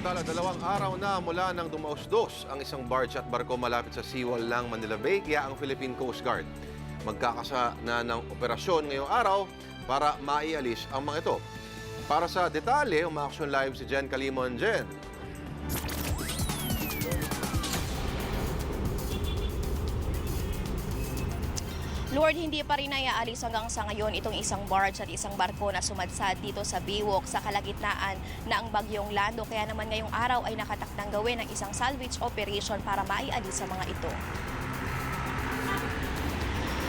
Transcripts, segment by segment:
dalawang araw na mula nang dumausdos ang isang barge at barko malapit sa seawall ng Manila Bay, kaya ang Philippine Coast Guard magkakasa na ng operasyon ngayong araw para maialis ang mga ito. Para sa detalye, umaksyon live si Jen Kalimon. Jen, Lord, hindi pa rin naiaalis hanggang sa ngayon itong isang barge at isang barko na sumadsad dito sa Biwok sa kalagitnaan ng bagyong Lando. Kaya naman ngayong araw ay nakatakdang gawin ng isang salvage operation para maialis sa mga ito.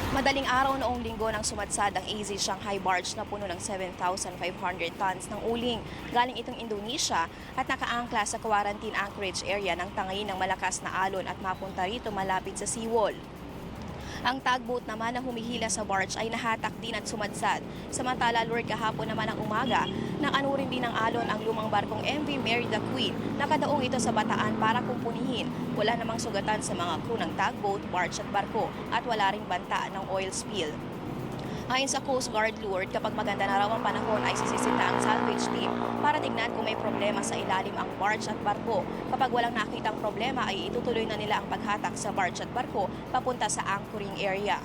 Madaling araw noong linggo nang sumadsad ang AZ Shanghai barge na puno ng 7,500 tons ng uling. Galing itong Indonesia at nakaangkla sa quarantine anchorage area ng tangayin ng malakas na alon at mapunta rito malapit sa seawall. Ang tugboat naman na humihila sa barge ay nahatak din at sumadsad. Samantala, Lord, kahapon naman ang umaga, nakanurin din ng alon ang lumang barkong MV Mary the Queen. Nakadaong ito sa bataan para kumpunihin. Wala namang sugatan sa mga crew ng tugboat, barge at barko at wala ring banta ng oil spill. Ayon sa Coast Guard Lord, kapag maganda na raw ang panahon ay sisisita ang salvage team para tignan kung may problema sa ilalim ang barge at barko. Kapag walang nakitang problema ay itutuloy na nila ang paghatak sa barge at barko papunta sa anchoring area.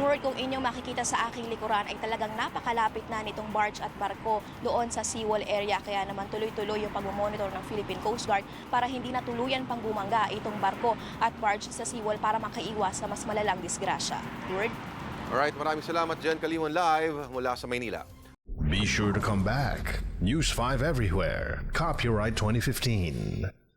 Lord, kung inyong makikita sa aking likuran ay talagang napakalapit na nitong barge at barko doon sa seawall area. Kaya naman tuloy-tuloy yung pagmamonitor ng Philippine Coast Guard para hindi na tuluyan pang bumangga itong barko at barge sa seawall para makaiwas sa mas malalang disgrasya. Lord? Alright, maraming salamat Jen Kalimon live mula sa Maynila. Be sure to come back. News 5 everywhere. Copyright 2015.